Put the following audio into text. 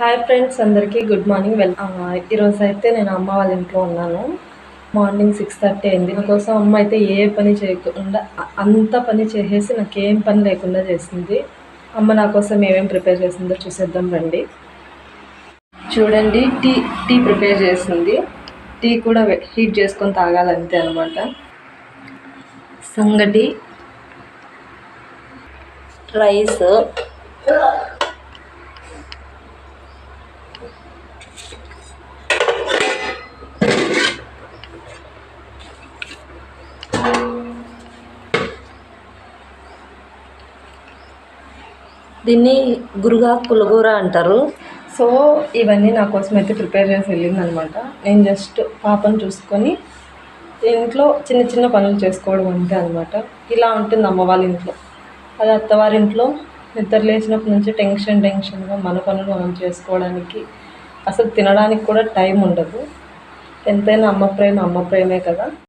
Hi friends అందరికీ good morning well ఈరోజు అయితే నేను అమ్మ వాళ్ళ ఇంట్లో ఉన్నాను. మార్నింగ్ సిక్స్ థర్టీ అయింది. నా కోసం అమ్మ అయితే ఏ పని చేయకుండా అంత పని చేసేసి నాకు ఏం పని లేకుండా చేసింది. అమ్మ నా కోసం ఏమేమి ప్రిపేర్ చేసిందో చూసేద్దాం రండి. చూడండి టీ టీ ప్రిపేర్ చేసింది. టీ కూడా హీట్ చేసుకొని తాగాలంతే అనమాట సంగటి రైస్ దీన్ని గురుగా పులగూర అంటారు. సో ఇవన్నీ నా కోసం అయితే ప్రిపేర్ చేసి వెళ్ళింది అనమాట నేను జస్ట్ పాపను చూసుకొని ఇంట్లో చిన్న చిన్న పనులు చేసుకోవడం అంతే అనమాట. ఇలా ఉంటుంది అమ్మ వాళ్ళ ఇంట్లో. అది అత్తవారింట్లో నిద్ర లేచినప్పటి నుంచి టెన్షన్ టెన్షన్గా మన పనులు మనం చేసుకోవడానికి అసలు తినడానికి కూడా టైం ఉండదు. ఎంతైనా అమ్మ ప్రేమ అమ్మ ప్రేమే కదా.